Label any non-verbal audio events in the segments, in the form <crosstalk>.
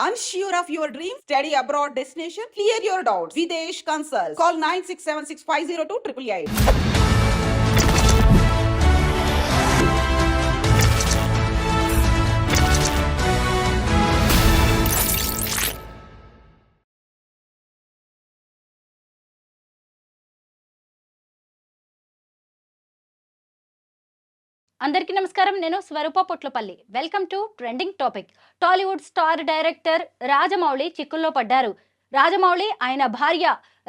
Unsure of your dream? Study abroad destination? Clear your doubts. Videsh Consult. Call 9676502888. అందరికీ నమస్కారం. నేను Swaroopa Potlapalli. Welcome to trending topic Tollywood star director Rajamouli చిక్కుల్లో పడ్డారు. రాజమౌళి ఆయన భార్య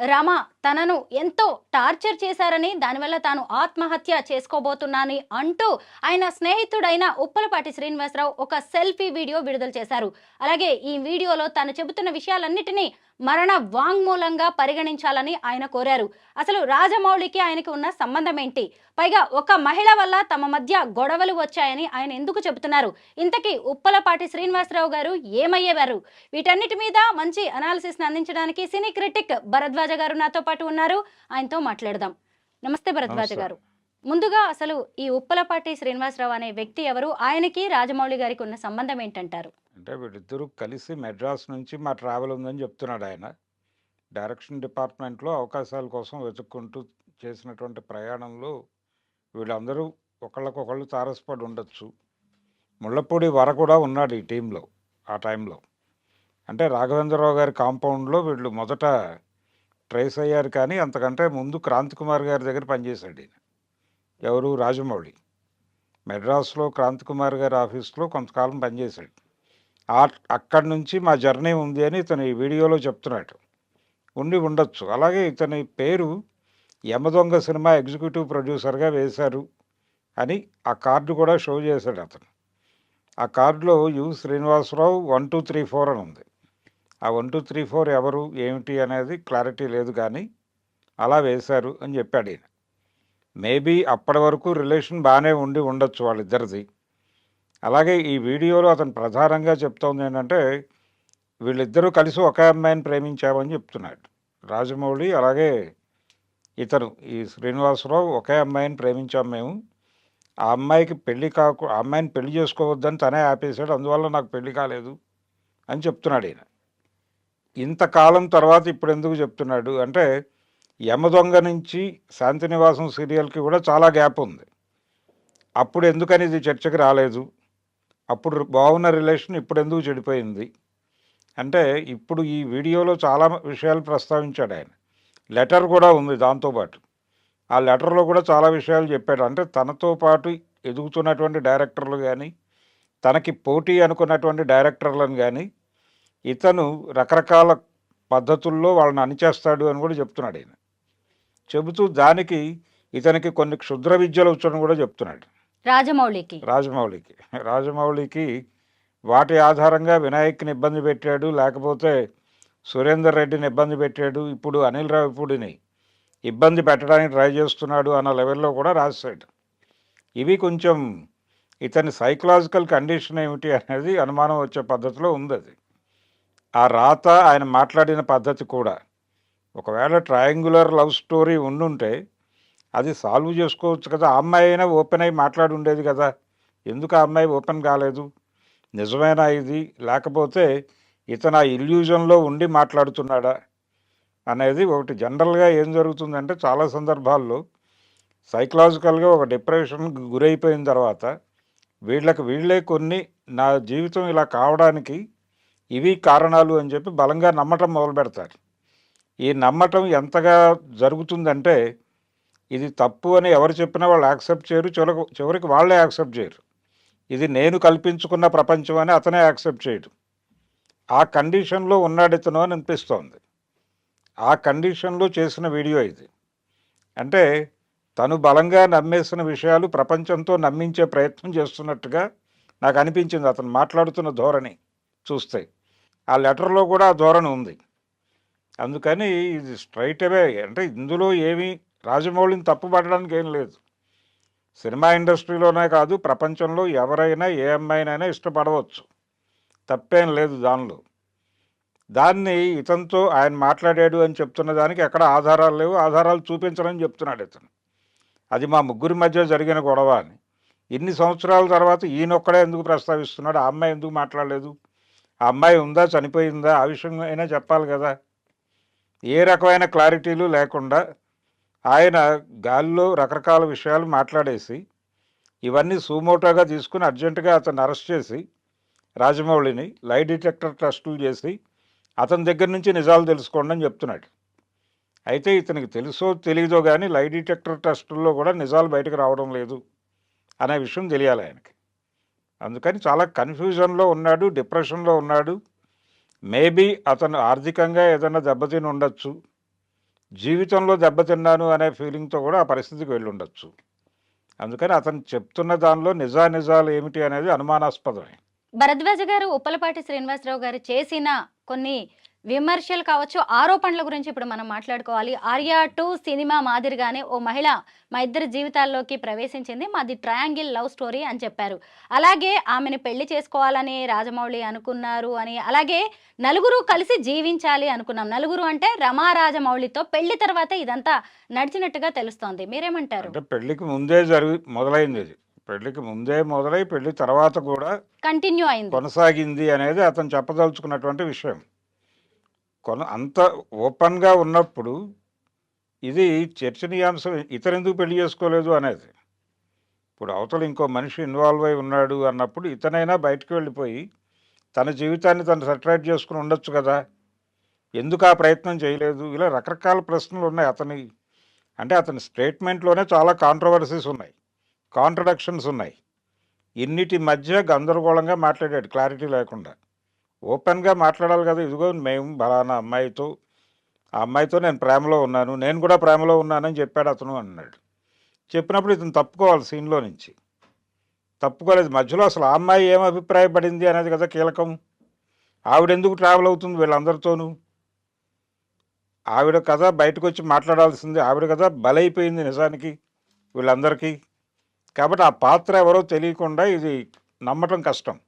రమ తనను ఎంతో టార్చర్ చేశారని దానివల్ల తాను ఆత్మహత్య చేసుకోబోతున్నానని అంటూ ఆయన స్నేహితుడైన ఉప్పలపాటి శ్రీనివాసరావు ఒక సెల్ఫీ వీడియో విడుదల చేశారు. అలాగే ఈ వీడియోలో తాను చెబుతున్న విషయాలన్నిటినీ మరణ వాంగ్మూలంగా పరిగణించాలని ఆయన కోరారు. అసలు రాజమౌళికి ఆయనకి ఉన్న సంబంధం ఏంటి పైగా ఒక మహిళ వల్ల తమ మధ్య గొడవలు వచ్చాయని ఆయన ఎందుకు చెబుతున్నారు? ఇంతకీ ఉప్పలపాటి శ్రీనివాసరావు గారు ఏమయ్యేవారు? వీటన్నిటి మీద మంచి అనాలిసిస్ అందించడానికి సినీ క్రిటిక్ భరద్వాజ్ గారు నాతో పాటు ఉన్నారు. ఆయనతో మాట్లాడదాం. నమస్తే భరద్వాజ. గారు. ముందుగా అసలు ఈ ఉప్పలపాటి శ్రీనివాసరావు అనే వ్యక్తి ఎవరు? ఆయనకి రాజమౌళి గారికి ఉన్న సంబంధం ఏంటంటారు? అంటే వీళ్ళిద్దరూ కలిసి మెడ్రాస్ నుంచి మా ట్రావెల్ ఉందని చెప్తున్నాడు ఆయన. డైరెక్షన్ డిపార్ట్మెంట్లో అవకాశాల కోసం వెతుక్కుంటూ చేసినటువంటి ప్రయాణంలో వీళ్ళందరూ ఒకళ్ళకొకళ్ళు తారసపడి ఉండొచ్చు. ముళ్ళపూడి వర కూడా ఉన్నాడు ఈ టీంలో ఆ టైంలో అంటే రాఘవేంద్రరావు గారి కాంపౌండ్లో వీళ్ళు మొదట ట్రేస్ అయ్యారు కానీ అంతకంటే ముందు క్రాంతి కుమార్ గారి దగ్గర పనిచేశాడు ఈయన. ఎవరు? రాజమౌళి. మెడ్రాస్లో క్రాంతి కుమార్ గారి ఆఫీస్లో కొంతకాలం పనిచేశాడు. ఆ అక్కడి నుంచి మా జర్నీ ఉంది అని ఇతను ఈ వీడియోలో చెప్తున్నాడు. ఉండి ఉండొచ్చు. అలాగే ఇతని పేరు యమదొంగ సినిమా ఎగ్జిక్యూటివ్ ప్రొడ్యూసర్గా వేశారు అని ఆ కార్డు కూడా షో చేశాడు అతను. ఆ కార్డులో U Srinivasarao one two three four అని ఉంది. ఆ వన్ టూ త్రీ ఫోర్ ఎవరు ఏమిటి అనేది క్లారిటీ లేదు కానీ అలా వేశారు అని చెప్పాడు ఈయన. మేబీ అప్పటి వరకు రిలేషన్ బాగానే ఉండి ఉండొచ్చు వాళ్ళిద్దరిది. అలాగే ఈ వీడియోలో అతను ప్రధానంగా చెప్తోంది ఏంటంటే వీళ్ళిద్దరూ కలిసి ఒక అమ్మాయిని ప్రేమించామని చెప్తున్నాడు. రాజమౌళి అలాగే ఇతను ఈ శ్రీనివాసరావు ఒకే అమ్మాయిని ప్రేమించాం మేము. ఆ అమ్మాయికి పెళ్ళి కాకు ఆ అమ్మాయిని పెళ్ళి చేసుకోవద్దని తనే ఆపేశాడు అందువల్ల నాకు పెళ్ళి కాలేదు అని చెప్తున్నాడు ఈయన. ఇంతకాలం తర్వాత ఇప్పుడు ఎందుకు చెప్తున్నాడు అంటే యమదొంగ నుంచి శాంతినివాసం సీరియల్కి కూడా చాలా గ్యాప్ ఉంది. అప్పుడు ఎందుకని ఇది చర్చకి రాలేదు? అప్పుడు బాగున్న రిలేషన్ ఇప్పుడు ఎందుకు చెడిపోయింది? అంటే ఇప్పుడు ఈ వీడియోలో చాలా విషయాలు ప్రస్తావించాడు ఆయన. లెటర్ కూడా ఉంది దాంతోపాటు ఆ లెటర్లో కూడా చాలా విషయాలు చెప్పాడు. అంటే తనతో పాటు ఎదుగుతున్నటువంటి డైరెక్టర్లు కానీ తనకి పోటీ అనుకున్నటువంటి డైరెక్టర్లను కానీ ఇతను రకరకాల పద్ధతుల్లో వాళ్ళని అణిచేస్తాడు అని కూడా చెప్తున్నాడు ఆయన చెబుతూ దానికి ఇతనికి కొన్ని క్షుద్ర విద్యలు వచ్చని కూడా చెప్తున్నాడు. రాజమౌళికి. రాజమౌళికి. రాజమౌళికి వాటి ఆధారంగా వినాయక్ని ఇబ్బంది పెట్టాడు లేకపోతే సురేందర్ రెడ్డిని ఇబ్బంది పెట్టాడు ఇప్పుడు అనిల్ రావిపూడిని ఇబ్బంది పెట్టడానికి ట్రై చేస్తున్నాడు అన్న లెవెల్లో కూడా రాశాడు. ఇవి కొంచెం ఇతని సైకలాజికల్ కండిషన్ ఏమిటి అనేది అనుమానం వచ్చే పద్ధతిలో ఉంది అది. ఆ రాత ఆయన మాట్లాడిన పద్ధతి కూడా. ఒకవేళ ట్రయాంగులర్ లవ్ స్టోరీ ఉండుంటే అది సాల్వ్ చేసుకోవచ్చు కదా. ఆ అమ్మాయి అయినా ఓపెన్ అయి మాట్లాడి ఉండేది కదా. ఎందుకు ఆ అమ్మాయి ఓపెన్ కాలేదు? నిజమైన ఇది? లేకపోతే ఇతను ఆ ఇల్యూజన్లో ఉండి మాట్లాడుతున్నాడా? అనేది ఒకటి జనరల్గా ఏం జరుగుతుందంటే చాలా సందర్భాల్లో సైకలాజికల్గా ఒక డిప్రెషన్కి గురైపోయిన తర్వాత వీళ్ళకి వీళ్ళే కొన్ని నా జీవితం ఇలా కావడానికి ఇవి కారణాలు అని చెప్పి బలంగా నమ్మటం మొదలు పెడతారు. ఈ నమ్మటం ఎంతగా జరుగుతుందంటే ఇది తప్పు అని ఎవరు చెప్పినా వాళ్ళు యాక్సెప్ట్ చేయరు చివరికి చివరికి వాళ్ళే యాక్సెప్ట్ చేయరు. ఇది నేను కల్పించుకున్న ప్రపంచం అని అతనే యాక్సెప్ట్ చేయడు. ఆ కండిషన్లో ఉన్నాడు ఇతను అని అనిపిస్తోంది. ఆ కండిషన్లో చేసిన వీడియో ఇది. అంటే తను బలంగా నమ్మేసిన విషయాలు ప్రపంచంతో నమ్మించే ప్రయత్నం చేస్తున్నట్టుగా నాకు అనిపించింది అతను మాట్లాడుతున్న ధోరణి చూస్తే. ఆ లెటర్లో కూడా ఆ ధోరణి ఉంది. అందుకని ఇది స్ట్రైట్ అవే. అంటే ఇందులో ఏమీ రాజమౌళిని తప్పుపడడానికి ఏం లేదు. సినిమా ఇండస్ట్రీలోనే కాదు ప్రపంచంలో ఎవరైనా ఏ అమ్మాయినైనా ఇష్టపడవచ్చు. తప్పేం లేదు దానిలో. దాన్ని ఇతనితో ఆయన మాట్లాడాడు అని చెప్తున్న దానికి ఎక్కడ ఆధారాలు లేవు. ఆధారాలు చూపించడని చెప్తున్నాడు ఇతను. అది మా ముగ్గురి మధ్య జరిగిన గొడవ అని. ఇన్ని సంవత్సరాల తర్వాత ఈయనొక్కడే ఎందుకు ప్రస్తావిస్తున్నాడు? ఆ అమ్మాయి ఎందుకు మాట్లాడలేదు? ఆ అమ్మాయి ఉందా చనిపోయిందా ఆ విషయం అయినా చెప్పాలి కదా. ఏ రకమైన క్లారిటీలు లేకుండా ఆయన గాల్లో రకరకాల విషయాలు మాట్లాడేసి ఇవన్నీ సూమోటోగా తీసుకుని అర్జెంటుగా అతను అరెస్ట్ చేసి రాజమౌళిని లై డిటెక్టర్ టెస్టులు చేసి అతని దగ్గర నుంచి నిజాలు తెలుసుకోండి అని చెప్తున్నాడు. అయితే ఇతనికి తెలుసో తెలియదో కానీ లై డిటెక్టర్ టెస్టుల్లో కూడా నిజాలు బయటకు రావడం లేదు అనే విషయం తెలియాలి ఆయనకి. అందుకని చాలా కన్ఫ్యూజన్లో ఉన్నాడు డిప్రెషన్లో ఉన్నాడు. మేబీ అతను ఆర్థికంగా ఏదైనా దెబ్బతిని ఉండొచ్చు. జీవితంలో దెబ్బతిన్నాను అనే ఫీలింగ్తో కూడా ఆ పరిస్థితికి వెళ్ళి ఉండొచ్చు అందుకని అతను చెప్తున్న దానిలో నిజానిజాలు ఏమిటి అనేది అనుమానాస్పదమే. భరద్వాజ గారు ఉప్పలపాటి శ్రీనివాసరావు గారు చేసిన కొన్ని విమర్శలు కావచ్చు ఆరోపణల గురించి ఇప్పుడు మనం మాట్లాడుకోవాలి. ఆర్యా టూ సినిమా మాదిరిగానే ఓ మహిళ మా ఇద్దరి జీవితాల్లోకి ప్రవేశించింది. మాది ట్రయాంగిల్ లవ్ స్టోరీ అని చెప్పారు. అలాగే ఆమెను పెళ్ళి చేసుకోవాలని రాజమౌళి అనుకున్నారు అని అలాగే నలుగురు కలిసి జీవించాలి అనుకున్నాం. నలుగురు అంటే రమా రాజమౌళితో పెళ్ళి తర్వాత ఇదంతా నడిచినట్టుగా తెలుస్తోంది. మీరేమంటారు? పెళ్ళికి ముందే జరిగి మొదలైంది పెళ్ళికి ముందే మొదలై పెళ్ళి తర్వాత కూడా కంటిన్యూ అయింది. కొనసాగింది అనేది అతను చెప్పదలుచుకున్నటువంటి విషయం. కొన అంత ఓపెన్గా ఉన్నప్పుడు ఇది చర్చనీయాంశం ఇతరెందుకు పెళ్ళి చేసుకోలేదు అనేది. ఇప్పుడు అవతల ఇంకో మనిషి ఇన్వాల్వ్ అయి ఉన్నాడు అన్నప్పుడు ఇతనైనా బయటకు వెళ్ళిపోయి తన జీవితాన్ని తను సెటరైట్ చేసుకుని ఉండొచ్చు కదా. ఎందుకు ఆ ప్రయత్నం చేయలేదు? ఇలా రకరకాల ప్రశ్నలు ఉన్నాయి అతని అంటే అతని స్టేట్మెంట్లోనే చాలా కాంట్రవర్సీస్ ఉన్నాయి కాంట్రడక్షన్స్ ఉన్నాయి. ఇన్నిటి మధ్య గందరగోళంగా మాట్లాడాడు క్లారిటీ లేకుండా. ఓపెన్గా మాట్లాడాలి కదా ఇదిగో మేము బలానా అమ్మాయితో ఆ అమ్మాయితో నేను ప్రేమలో ఉన్నాను నేను కూడా ప్రేమలో ఉన్నానని చెప్పాడు అతను అన్నాడు. చెప్పినప్పుడు ఇతను తప్పుకోవాలి సీన్లో నుంచి. తప్పుకోలేదు మధ్యలో అసలు ఆ అమ్మాయి ఏం అభిప్రాయపడింది అనేది కదా కీలకం. ఆవిడ ఎందుకు ట్రావెల్ అవుతుంది వీళ్ళందరితోనూ? ఆవిడ కదా బయటకు వచ్చి మాట్లాడాల్సింది ఆవిడ కదా బలైపోయింది నిజానికి వీళ్ళందరికీ. కాబట్టి ఆ పాత్ర ఎవరో తెలియకుండా ఇది నమ్మటం కష్టం.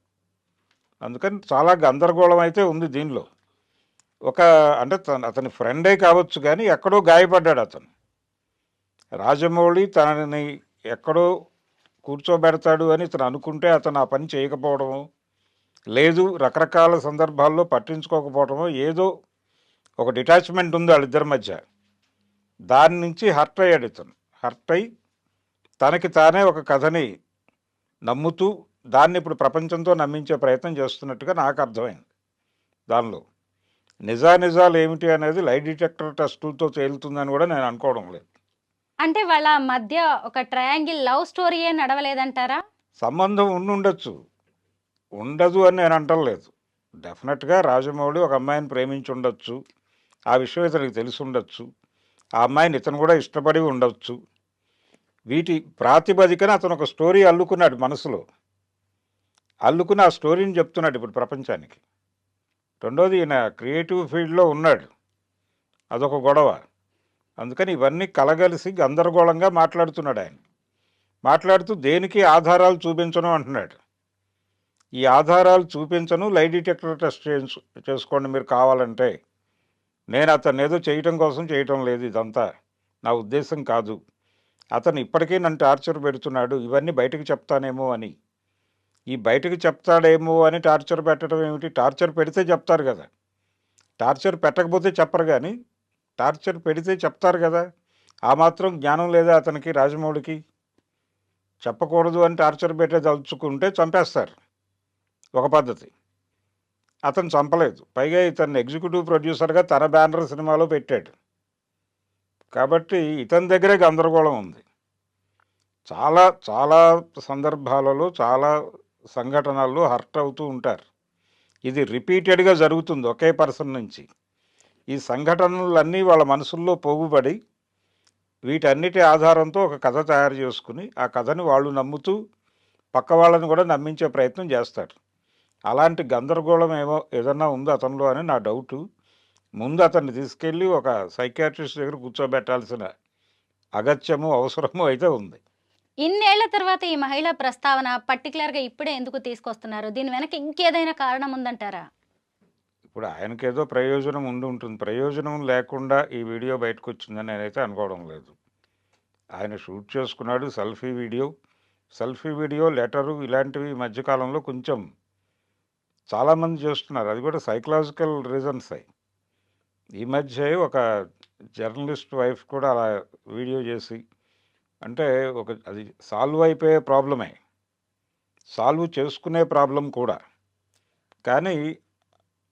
అందుకని చాలా గందరగోళం అయితే ఉంది దీనిలో. ఒక అంటే తన అతని ఫ్రెండే కావచ్చు కానీ ఎక్కడో గాయపడ్డాడు అతను. రాజమౌళి తనని ఎక్కడో కూర్చోబెడతాడు అని తను అనుకుంటే అతను ఆ పని చేయకపోవడము లేదు రకరకాల సందర్భాల్లో పట్టించుకోకపోవడము ఏదో ఒక డిటాచ్మెంట్ ఉంది వాళ్ళిద్దరి మధ్య. దాని నుంచి హర్ట్ అయ్యాడు ఇతను. హర్ట్ అయి తనకి తానే ఒక కథని నమ్ముతూ దాన్ని ఇప్పుడు ప్రపంచంతో నమ్మించే ప్రయత్నం చేస్తున్నట్టుగా నాకు అర్థమైంది. దానిలో నిజానిజాలు ఏమిటి అనేది లై డిటెక్టర్ టెస్టులతో తేలుతుందని కూడా నేను అనుకోవడం లేదు. అంటే వాళ్ళ మధ్య ఒక ట్రయాంగిల్ లవ్ స్టోరీయే నడవలేదంటారా? సంబంధం ఉండి ఉండొచ్చు. ఉండదు అని నేను అంటలేదు డెఫినెట్గా రాజమౌళి ఒక అమ్మాయిని ప్రేమించి ఉండొచ్చు. ఆ విషయం ఇతనికి తెలిసి ఉండొచ్చు. ఆ అమ్మాయిని ఇతను కూడా ఇష్టపడి ఉండొచ్చు. వీటి ప్రాతిపదికన అతను ఒక స్టోరీ అల్లుకున్నాడు మనసులో. అల్లుకుని ఆ స్టోరీని చెప్తున్నాడు ఇప్పుడు ప్రపంచానికి. రెండోది ఈయన క్రియేటివ్ ఫీల్డ్లో ఉన్నాడు. అదొక గొడవ. అందుకని ఇవన్నీ కలగలిసి గందరగోళంగా మాట్లాడుతున్నాడు ఆయన. మాట్లాడుతూ దేనికి ఆధారాలు చూపించను అంటున్నాడు. ఈ ఆధారాలు చూపించను లై డిటెక్టర్ టెస్ట్ చేయించు చేసుకోండి మీరు కావాలంటే. నేను అతన్ని ఏదో చేయటం కోసం చేయటం లేదు ఇదంతా. నా ఉద్దేశం కాదు. అతను ఇప్పటికీ నన్ను టార్చర్ పెడుతున్నాడు. ఇవన్నీ బయటకు చెప్తానేమో అని. ఈ బయటకు చెప్తాడేమో అని టార్చర్ పెట్టడం ఏమిటి? టార్చర్ పెడితే చెప్తారు కదా. టార్చర్ పెట్టకపోతే చెప్పరు కానీ టార్చర్ పెడితే చెప్తారు కదా. ఆ మాత్రం జ్ఞానం లేదా అతనికి రాజమౌళికి? చెప్పకూడదు అని టార్చర్ పెట్టే తలుచుకుంటే చంపేస్తారు. ఒక పద్ధతి. అతను చంపలేదు. పైగా ఇతను ఎగ్జిక్యూటివ్ ప్రొడ్యూసర్గా తన బ్యానర్ సినిమాలో పెట్టాడు. కాబట్టి ఇతని దగ్గరే గందరగోళం ఉంది. చాలా చాలా సందర్భాలలో చాలా సంఘటనల్లో హర్ట్ అవుతూ ఉంటారు. ఇది రిపీటెడ్గా జరుగుతుంది ఒకే పర్సన్ నుంచి. ఈ సంఘటనలన్నీ వాళ్ళ మనసుల్లో పోగుబడి వీటన్నిటి ఆధారంతో ఒక కథ తయారు చేసుకుని ఆ కథని వాళ్ళు నమ్ముతూ పక్క వాళ్ళని కూడా నమ్మించే ప్రయత్నం చేస్తారు. అలాంటి గందరగోళం ఏమో ఏదన్నా ఉందో అతనిలో అని నా డౌటు. ముందు అతన్ని తీసుకెళ్ళి ఒక సైకాట్రిస్ట్ దగ్గర కూర్చోబెట్టాల్సిన అగత్యము అవసరము అయితే ఉంది. ఇన్నేళ్ళ తర్వాత ఈ మహిళ ప్రస్తావన పర్టికులర్గా ఇప్పుడే ఎందుకు తీసుకొస్తున్నారు? దీని వెనక ఇంకేదైనా కారణం ఉందంటారా? ఇప్పుడు ఆయనకేదో ప్రయోజనం ఉండి ఉంటుంది. ప్రయోజనం లేకుండా ఈ వీడియో బయటకు వచ్చిందని నేనైతే అనుకోవడం లేదు. ఆయన షూట్ చేసుకున్నాడు selfie video. Selfie video letter ఇలాంటివి ఈ మధ్యకాలంలో కొంచెం చాలామంది చేస్తున్నారు. అది కూడా సైకలాజికల్ రీజన్స్. అయి ఈ మధ్య ఒక జర్నలిస్ట్ వైఫ్ కూడా అలా వీడియో చేసి అంటే ఒక అది సాల్వ్ అయిపోయే ప్రాబ్లమే సాల్వ్ చేసుకునే ప్రాబ్లం కూడా. కానీ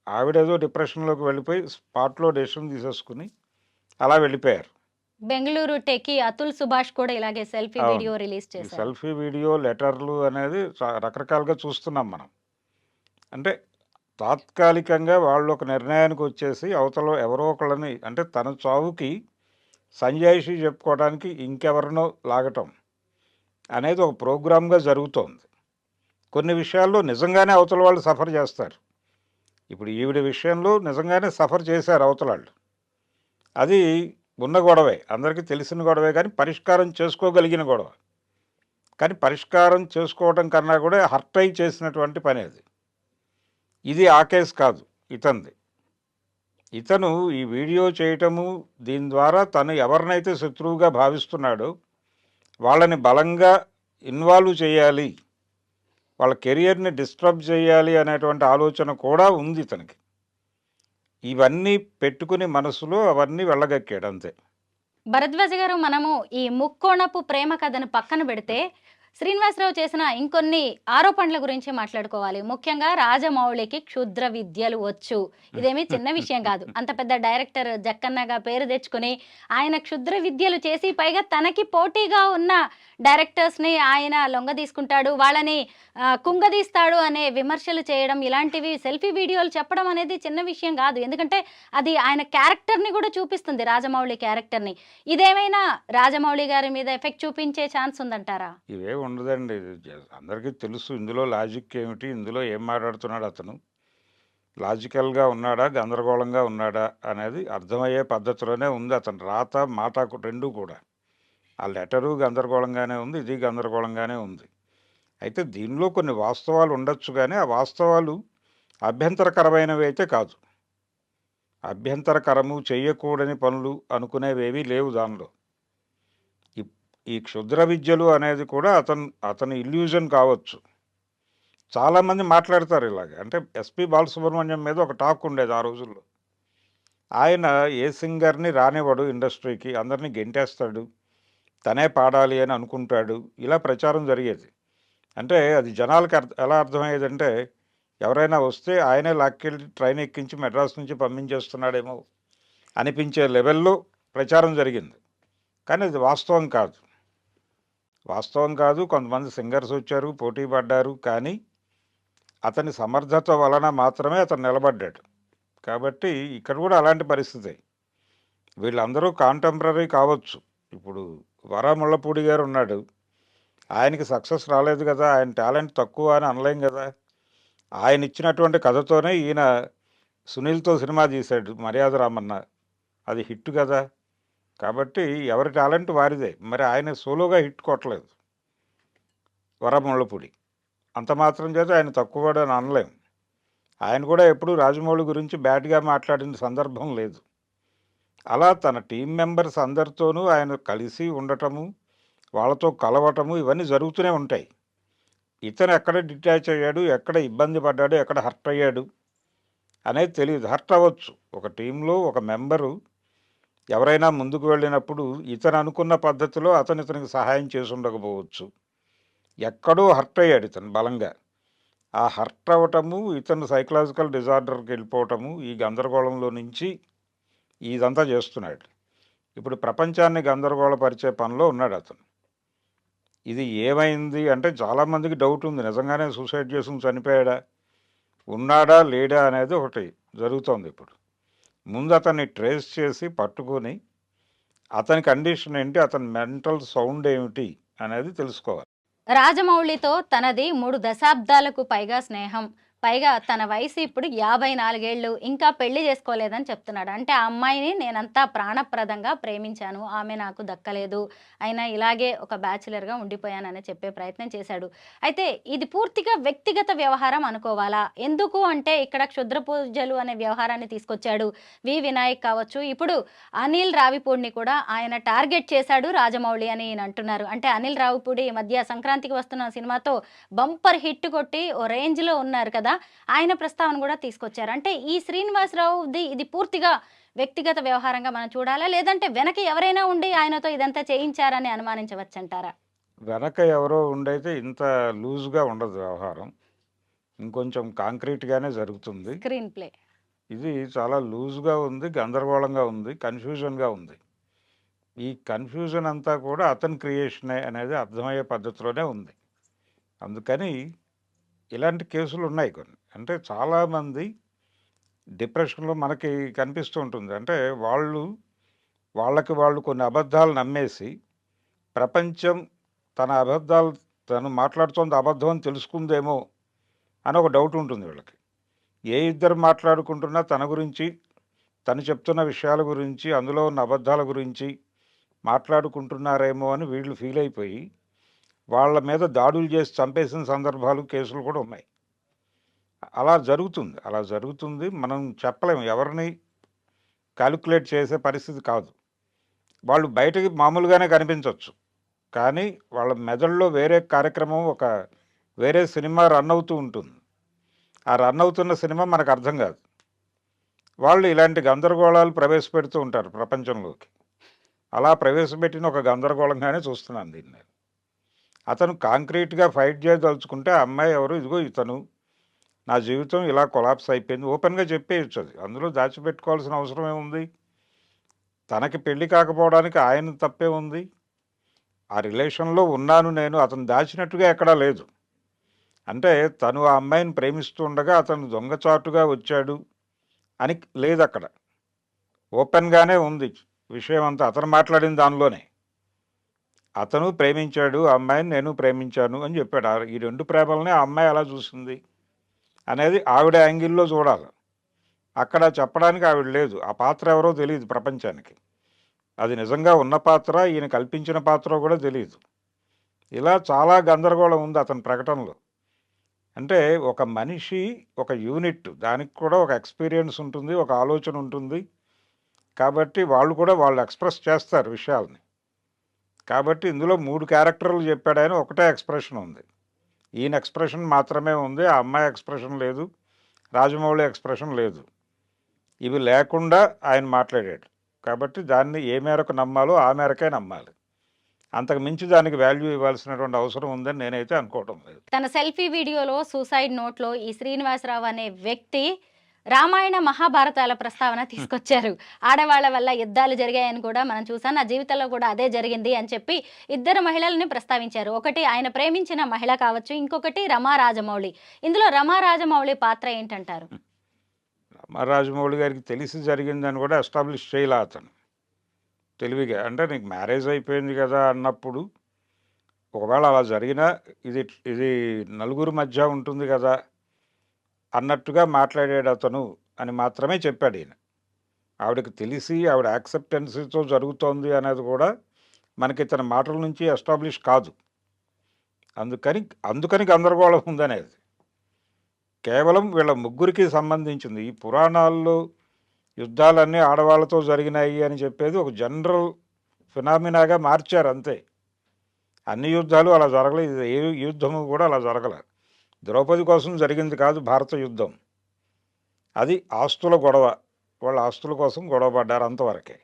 ఆవిడేదో డిప్రెషన్లోకి వెళ్ళిపోయి స్పాట్లో డెసిషన్ తీసేసుకుని అలా వెళ్ళిపోయారు. బెంగళూరు టెకి అతుల్ సుభాష్ కూడా ఇలాగే సెల్ఫీ. వీడియో రిలీజ్ చేశారు. సెల్ఫీ వీడియో లెటర్లు అనేది రకరకాలుగా చూస్తున్నాం మనం. అంటే తాత్కాలికంగా వాళ్ళు ఒక నిర్ణయానికి వచ్చేసి అవతల ఎవరో ఒకళ్ళని అంటే తన చావుకి సంజాయిషి చెప్పుకోవడానికి ఇంకెవరినో లాగటం అనేది ఒక ప్రోగ్రామ్గా జరుగుతోంది. కొన్ని విషయాల్లో నిజంగానే అవతల వాళ్ళు సఫర్ చేస్తారు. ఇప్పుడు ఈవిడ విషయంలో నిజంగానే సఫర్ చేశారు అవతల వాళ్ళు అది ఉన్న గొడవే. అందరికీ తెలిసిన గొడవే కానీ పరిష్కారం చేసుకోగలిగిన గొడవ. కానీ పరిష్కారం చేసుకోవడం కన్నా కూడా హర్ట్ అయి చేసినటువంటి పని అది. ఇది ఆ కేసు కాదు. ఇతంది. ఇతను ఈ వీడియో చేయటము దీని ద్వారా తను ఎవరినైతే శత్రువుగా భావిస్తున్నాడో వాళ్ళని బలంగా ఇన్వాల్వ్ చేయాలి వాళ్ళ కెరియర్ని డిస్టర్బ్ చేయాలి అనేటువంటి ఆలోచన కూడా ఉంది ఇతనికి ఇవన్నీ పెట్టుకుని మనసులో అవన్నీ వెళ్ళగక్కాడు అంతే. భరద్వాజ గారు మనము ఈ ముక్కోణపు ప్రేమ కథను పక్కన పెడితే శ్రీనివాసరావు చేసిన ఇంకొన్ని ఆరోపణల గురించి మాట్లాడుకోవాలి. ముఖ్యంగా రాజమౌళికి క్షుద్ర విద్యలు వచ్చు. ఇదేమీ చిన్న విషయం కాదు. అంత పెద్ద డైరెక్టర్ జక్కన్నగా పేరు తెచ్చుకుని ఆయన క్షుద్ర విద్యలు చేసి పైగా తనకి పోటీగా ఉన్న డైరెక్టర్స్ని ఆయన లొంగ తీసుకుంటాడు. వాళ్ళని కుంగదీస్తాడు అనే విమర్శలు చేయడం ఇలాంటివి సెల్ఫీ వీడియోలు చెప్పడం అనేది చిన్న విషయం కాదు. ఎందుకంటే అది ఆయన క్యారెక్టర్ని కూడా చూపిస్తుంది రాజమౌళి క్యారెక్టర్ని ఇదేమైనా రాజమౌళి గారి మీద ఎఫెక్ట్ చూపించే ఛాన్స్ ఉందంటారా? ఇవే ఉండదండి. అందరికీ తెలుసు ఇందులో లాజిక్ ఏమిటి ఇందులో ఏం మాట్లాడుతున్నాడు అతను లాజికల్గా ఉన్నాడా గందరగోళంగా ఉన్నాడా అనేది అర్థమయ్యే పద్ధతిలోనే ఉంది అతను. రాత మాట కు- కూడా. ఆ లెటరు గందరగోళంగానే ఉంది ఇది గందరగోళంగానే ఉంది. అయితే దీనిలో కొన్ని వాస్తవాలు ఉండొచ్చు కానీ ఆ వాస్తవాలు అభ్యంతరకరమైనవి అయితే కాదు. అభ్యంతరకరము చేయకూడని పనులు అనుకునేవేవీ లేవు దానిలో. ఈ క్షుద్ర విద్యలు అనేది కూడా అతను అతని ఇల్యూజన్ కావచ్చు. చాలామంది మాట్లాడతారు ఇలాగ. అంటే ఎస్పి బాలసుబ్రహ్మణ్యం మీద ఒక టాక్ ఉండేది ఆ రోజుల్లో. ఆయన ఏ సింగర్ని రానివ్వడు ఇండస్ట్రీకి అందరినీ గెంటేస్తాడు తనే పాడాలి అని అనుకుంటాడు ఇలా ప్రచారం జరిగేది. అంటే అది జనాలకు అర్థ ఎలా అర్థమయ్యేదంటే ఎవరైనా వస్తే ఆయనే లాక్కెళ్ళి ట్రైన్ ఎక్కించి మెడ్రాస్ నుంచి పంపించేస్తున్నాడేమో అనిపించే లెవెల్లో ప్రచారం జరిగింది. కానీ అది వాస్తవం కాదు. వాస్తవం కాదు. కొంతమంది సింగర్స్ వచ్చారు పోటీ పడ్డారు. కానీ అతని సమర్థత వలన మాత్రమే అతను నిలబడ్డాడు. కాబట్టి ఇక్కడ కూడా అలాంటి పరిస్థితి. వీళ్ళందరూ కాంటెంపరీ కావచ్చు. ఇప్పుడు వరా ముళ్ళపూడి గారు ఉన్నాడు. ఆయనకి సక్సెస్ రాలేదు కదా. ఆయన టాలెంట్ తక్కువ అని అనలేం కదా. ఆయన ఇచ్చినటువంటి కథతోనే ఈయన సునీల్తో సినిమా తీశాడు. మర్యాద రామన్న అది హిట్ కదా. కాబట్టి ఎవరి టాలెంట్ వారిదే. మరి ఆయన సోలోగా హిట్ కొట్టలేదు. వరముళ్ళపూడి. అంత మాత్రం చేత ఆయన తక్కువ అని అనలేం ఆయన కూడా ఎప్పుడూ రాజమౌళి గురించి బ్యాడ్గా మాట్లాడిన సందర్భం లేదు. అలా తన టీం మెంబర్స్ అందరితోనూ ఆయన కలిసి ఉండటము వాళ్ళతో కలవటము ఇవన్నీ జరుగుతూనే ఉంటాయి. ఇతను ఎక్కడ డిటాచ్ అయ్యాడు ఎక్కడ ఇబ్బంది పడ్డాడు ఎక్కడ హర్ట్ అయ్యాడు అనేది తెలియదు హర్ట్ అవ్వచ్చు. ఒక టీంలో ఒక మెంబరు ఎవరైనా ముందుకు వెళ్ళినప్పుడు ఇతను అనుకున్న పద్ధతిలో అతను ఇతనికి సహాయం చేసి ఉండకపోవచ్చు. ఎక్కడో హర్ట్ అయ్యాడు ఇతను బలంగా. ఆ హర్ట్ అవ్వటము ఇతను సైకలాజికల్ డిజార్డర్కి వెళ్ళిపోవటము ఈ గందరగోళంలో నుంచి ఇదంతా చేస్తున్నాడు. ఇప్పుడు ప్రపంచాన్ని గందరగోళపరిచే పనిలో ఉన్నాడు అతను. ఇది ఏమైంది అంటే చాలామందికి డౌట్ ఉంది. నిజంగానే సూసైడ్ చేసుకుని చనిపోయాడా? ఉన్నాడా? లేడా? అనేది ఒకటి జరుగుతోంది ఇప్పుడు. ముందు అతన్ని ట్రేస్ చేసి పట్టుకొని అతని కండిషన్ ఏంటి అతని మెంటల్ సౌండ్ ఏమిటి అనేది తెలుసుకోవాలి. రాజమౌళితో తనది మూడు దశాబ్దాలకు పైగా స్నేహం. పైగా తన వయసు ఇప్పుడు యాభై నాలుగేళ్ళు ఇంకా పెళ్ళి చేసుకోలేదని చెప్తున్నాడు. అంటే ఆ అమ్మాయిని నేనంతా ప్రాణప్రదంగా ప్రేమించాను. ఆమె నాకు దక్కలేదు. అయినా ఇలాగే ఒక బ్యాచులర్గా ఉండిపోయానని చెప్పే ప్రయత్నం చేశాడు. అయితే ఇది పూర్తిగా వ్యక్తిగత వ్యవహారం అనుకోవాలా? ఎందుకు అంటే ఇక్కడ క్షుద్ర పూజలు అనే వ్యవహారాన్ని తీసుకొచ్చాడు వి. వినాయక్ కావచ్చు. ఇప్పుడు అనిల్ రావిపూడిని కూడా ఆయన టార్గెట్ చేశాడు రాజమౌళి అని ఈయన అంటున్నారు. అంటే అనిల్ రావిపూడి ఈ మధ్య సంక్రాంతికి వస్తున్న సినిమాతో బంపర్ హిట్ కొట్టి ఓ రేంజ్లో ఉన్నారు కదా. కదా ఆయన ప్రస్తావన కూడా తీసుకొచ్చారు. అంటే ఈ శ్రీనివాసరావుది ఇది పూర్తిగా వ్యక్తిగత వ్యవహారంగా మనం చూడాలా? లేదంటే వెనక ఎవరైనా ఉండి ఆయనతో ఇదంతా చేయించారని అనుమానించవచ్చంటారా? వెనక ఎవరో ఉండైతే ఇంత లూజ్గా ఉండదు వ్యవహారం. ఇంకొంచెం కాంక్రీట్గానే జరుగుతుంది. Screenplay. ఇది చాలా లూజ్గా ఉంది గందరగోళంగా ఉంది కన్ఫ్యూజన్గా ఉంది. ఈ కన్ఫ్యూజన్ అంతా కూడా అతని క్రియేషనే అనేది అర్థమయ్యే పద్ధతిలోనే ఉంది. అందుకని ఇలాంటి కేసులు ఉన్నాయి కొన్ని. అంటే చాలామంది డిప్రెషన్లో మనకి కనిపిస్తూ ఉంటుంది. అంటే వాళ్ళు వాళ్ళకి వాళ్ళు కొన్ని అబద్ధాలు నమ్మేసి ప్రపంచం తన అబద్ధాలు తను మాట్లాడుతోంది అబద్ధం అని తెలుసుకుందేమో అని ఒక డౌట్ ఉంటుంది వీళ్ళకి. ఏ ఇద్దరు మాట్లాడుకుంటున్నా తన గురించి తను చెప్తున్న విషయాల గురించి అందులో ఉన్న అబద్ధాల గురించి మాట్లాడుకుంటున్నారేమో అని వీళ్ళు ఫీల్ అయిపోయి వాళ్ళ మీద దాడులు చేసి చంపేసిన సందర్భాలు కేసులు కూడా ఉన్నాయి. అలా జరుగుతుంది. అలా జరుగుతుంది. మనం చెప్పలేము. ఎవరిని క్యాలిక్యులేట్ చేసే పరిస్థితి కాదు. వాళ్ళు బయటకి మామూలుగానే కనిపించవచ్చు కానీ వాళ్ళ మెదడులో వేరే కార్యక్రమం ఒక వేరే సినిమా రన్ అవుతూ ఉంటుంది. ఆ రన్ అవుతున్న సినిమా మనకు అర్థం కాదు. వాళ్ళు ఇలాంటి గందరగోళాలు ప్రవేశపెడుతూ ఉంటారు ప్రపంచంలోకి. అలా ప్రవేశపెట్టిన ఒక గందరగోళంగానే చూస్తున్నాను దీన్ని నేను. అతను కాంక్రీట్గా ఫైట్ చేయదలుచుకుంటే ఆ అమ్మాయి ఎవరు? ఇదిగో ఇతను. నా జీవితం ఇలా కొలాప్స్ అయిపోయింది. ఓపెన్గా చెప్పేయచ్చు అది. అందులో దాచిపెట్టుకోవాల్సిన అవసరం ఏముంది? తనకి పెళ్ళి కాకపోవడానికి ఆయన తప్పే ఉంది. ఆ రిలేషన్లో ఉన్నాను నేను. అతను దాచినట్టుగా ఎక్కడా లేదు. అంటే తను ఆ అమ్మాయిని ప్రేమిస్తూ ఉండగా అతను దొంగచాటుగా వచ్చాడు అని లేదు అక్కడ ఓపెన్గానే ఉంది విషయం అంతా అతను మాట్లాడిన దానిలోనే. అతను ప్రేమించాడు ఆ అమ్మాయిని నేను ప్రేమించాను అని చెప్పాడు. ఈ రెండు ప్రేమలని ఆ అమ్మాయి ఎలా చూసింది అనేది ఆవిడ యాంగిల్లో చూడాలి. అక్కడ చెప్పడానికి ఆవిడ లేదు. ఆ పాత్ర ఎవరో తెలియదు ప్రపంచానికి. అది నిజంగా ఉన్న పాత్ర ఈయన కల్పించిన పాత్ర కూడా తెలియదు ఇలా చాలా గందరగోళం ఉంది అతని ప్రకటనలో. అంటే ఒక మనిషి ఒక యూనిట్ దానికి కూడా ఒక ఎక్స్పీరియన్స్ ఉంటుంది ఒక ఆలోచన ఉంటుంది. కాబట్టి వాళ్ళు కూడా వాళ్ళు ఎక్స్ప్రెస్ చేస్తారు విషయాల్ని. కాబట్టి ఇందులో మూడు క్యారెక్టర్లు చెప్పాడు ఆయన ఒకటే ఎక్స్ప్రెషన్ ఉంది. ఈయన ఎక్స్ప్రెషన్ మాత్రమే ఉంది ఆ అమ్మాయి ఎక్స్ప్రెషన్ లేదు రాజమౌళి ఎక్స్ప్రెషన్ లేదు. ఇవి లేకుండా ఆయన మాట్లాడాడు. కాబట్టి దాన్ని ఏ మేరకు నమ్మాలో ఆ మేరకే నమ్మాలి. అంతకు మించి దానికి వాల్యూ ఇవ్వాల్సినటువంటి అవసరం ఉందని నేనైతే అనుకోవటం లేదు. తన సెల్ఫీ వీడియోలో సూసైడ్ నోట్లో ఈ శ్రీనివాసరావు అనే వ్యక్తి రామాయణ మహాభారతాల ప్రస్తావన తీసుకొచ్చారు. ఆడవాళ్ళ వల్ల యుద్ధాలు జరిగాయని కూడా మనం చూసాం. నా జీవితంలో కూడా అదే జరిగింది అని చెప్పి ఇద్దరు మహిళల్ని ప్రస్తావించారు. ఒకటి ఆయన ప్రేమించిన మహిళ కావచ్చు ఇంకొకటి రమా రాజమౌళి. ఇందులో రమా రాజమౌళి పాత్ర ఏంటంటారు? మా రాజమౌళి గారికి తెలిసి జరిగిందని కూడా ఎస్టాబ్లిష్ చేయాల అతను. తెలివిగా అంటే నీకు మ్యారేజ్ అయిపోయింది కదా అన్నప్పుడు ఒకవేళ అలా జరిగినా ఇది ఇది నలుగురు మధ్య ఉంటుంది కదా. అన్నట్టుగా మాట్లాడాడు అతను అని మాత్రమే చెప్పాడు ఈయన. ఆవిడకి తెలిసి ఆవిడ యాక్సెప్టెన్సీతో జరుగుతోంది అనేది కూడా మనకి ఇతని మాటల నుంచి ఎస్టాబ్లిష్ కాదు. అందుకని అందుకని గందరగోళం ఉందనేది. కేవలం వీళ్ళ ముగ్గురికి సంబంధించింది. ఈ పురాణాల్లో యుద్ధాలన్నీ ఆడవాళ్ళతో జరిగినాయి అని చెప్పేది ఒక జనరల్ ఫినామినాగా మార్చారు అంతే. అన్ని యుద్ధాలు అలా జరగలేదు. ఏ యుద్ధము కూడా అలా జరగలేదు. ద్రౌపది కోసం జరిగింది కాదు భారత యుద్ధం. అది ఆస్తుల గొడవ. వాళ్ళ ఆస్తుల కోసం గొడవ పడ్డారు అంతవరకే.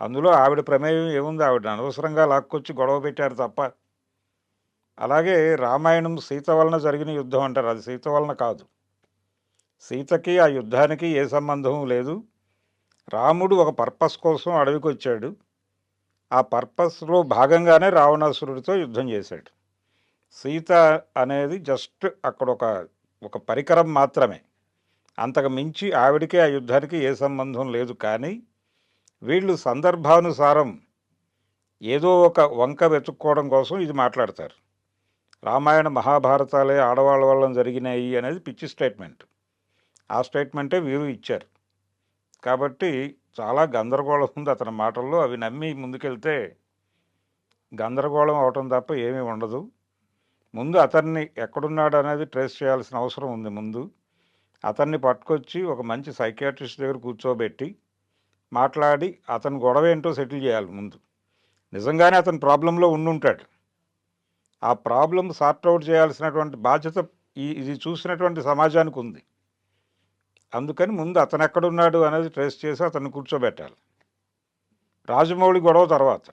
అందులో ఆవిడ ప్రమేయం ఏముంది? ఆవిడ అనవసరంగా లాక్కొచ్చి గొడవ పెట్టారు తప్ప. అలాగే రామాయణం సీత వలన జరిగిన యుద్ధం అంటారు. అది సీత వలన కాదు. సీతకి ఆ యుద్ధానికి ఏ సంబంధం లేదు. రాముడు ఒక పర్పస్ కోసం అడవికి వచ్చాడు ఆ పర్పస్లో భాగంగానే రావణాసురుడితో యుద్ధం చేశాడు. సీత అనేది జస్ట్ అక్కడ ఒక ఒక పరికరం మాత్రమే. అంతకు మించి ఆవిడికి ఆ యుద్ధానికి ఏ సంబంధం లేదు. కానీ వీళ్ళు సందర్భానుసారం ఏదో ఒక వంక వెతుక్కోవడం కోసం ఇది మాట్లాడతారు. రామాయణ మహాభారతాలే ఆడవాళ్ళ వల్ల జరిగినాయి అనేది పిచ్చి స్టేట్మెంట్. ఆ స్టేట్మెంటే వీరు ఇచ్చారు. కాబట్టి చాలా గందరగోళం ఉంది అతని మాటల్లో. అవి నమ్మి ముందుకెళ్తే గందరగోళం అవటం తప్ప ఏమీ ఉండదు. ముందు అతన్ని ఎక్కడున్నాడు అనేది ట్రేస్ చేయాల్సిన అవసరం ఉంది ముందు. అతన్ని పట్టుకొచ్చి ఒక మంచి సైకియాట్రిస్ట్ దగ్గర కూర్చోబెట్టి మాట్లాడి అతని గొడవ ఏంటో సెటిల్ చేయాలి ముందు. నిజంగానే అతను ప్రాబ్లంలో ఉండుంటాడు. ఆ ప్రాబ్లం సార్ట్ అవుట్ చేయాల్సినటువంటి బాధ్యత ఈ ఇది చూసినటువంటి సమాజానికి ఉంది. అందుకని ముందు అతను ఎక్కడున్నాడు అనేది ట్రేస్ చేసి అతన్ని కూర్చోబెట్టాలి. రాజమౌళి గొడవ తర్వాత.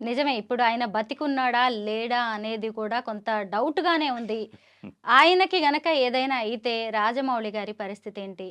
నిజమే ఇప్పుడు ఆయన బతికున్నాడా లేడా అనేది కూడా కొంత డౌట్ గానే ఉంది. <laughs> ఆయనకి గనక ఏదైనా అయితే రాజమౌళి గారి పరిస్థితి ఏంటి?